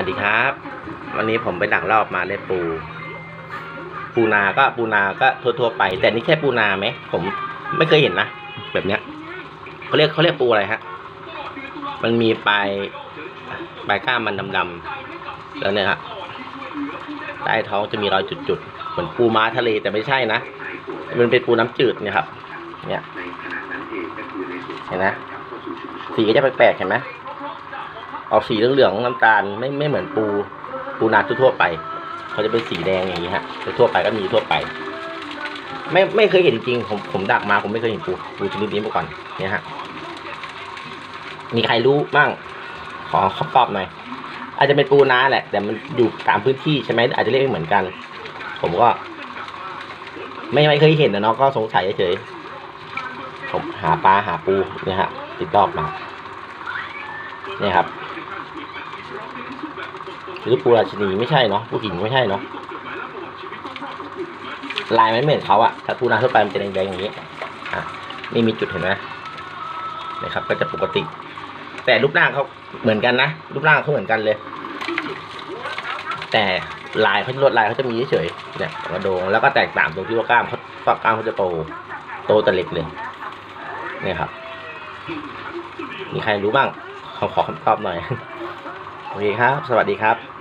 วัสดีครับ วันนี้ผมไปดักรอบมาได้ปู ปูนาก็ปูนาก็ทั่วๆไป แต่นี่แค่ปูนาไหมผมไม่เคยเห็นนะแบบเนี้ยเขาเรียกเขาเรียกปูอะไรฮะมันมีปลายปลายก้ามมันดำๆแล้วเนี่ยฮะใต้ท้องจะมีรอยจุดๆเหมือนปูม้าทะเลแต่ไม่ใช่นะมันเป็นปูน้ำจืดเนี่ยครับ เนี่ยเห็นไหมสีก็จะแปลกๆเห็นไหม ออกสีเหลืองๆน้ำตาลไม่ไม่เหมือนปูปูนาทั่วๆไปเขาจะเป็นสีแดงอย่างนี้ฮะแต่ทั่วไปก็มีทั่วไป ไม่ไม่เคยเห็นจริงผมผมดักมาผมไม่เคยเห็นปูปูชนิดนี้มาก่อนเนี่ยฮะมีใครรู้บ้างขอคำตอบหน่อยอาจจะเป็นปูนาแหละ แต่มันอยู่ตามพื้นที่ใช่ไหมอาจจะเรียกไม่เหมือนกัน ผมก็ ไม่ไม่เคยเห็นนะเนาะก็สงสัยเฉยๆผมหาปลาหาปูเนี่ยฮะ ติดรอบมา นี่ครับหรือปูราชินีไม่ใช่เนาะปูหินไม่ใช่เนาะลายมันไม่เหมือนเขาอะถ้าปูนาทั่วไปมันจะแดงๆอย่างนี้อะนี่มีจุดเห็นไหมนะครับ ก็จะปกติ แต่รูปร่างเขาเหมือนกันนะรูปร่างเขาเหมือนกันเลย แต่ลายเขาลวดลายเขาจะมีเฉยๆเนี่ยกระโดงแล้วก็แตกต่างตรงที่ว่ากล้ามเขากล้ามเขาจะโตโตแต่เล็กเลยนี่ครับ มีใครรู้บ้าง ขอขอคำตอบหน่อยโอเคครับ สวัสดีครับ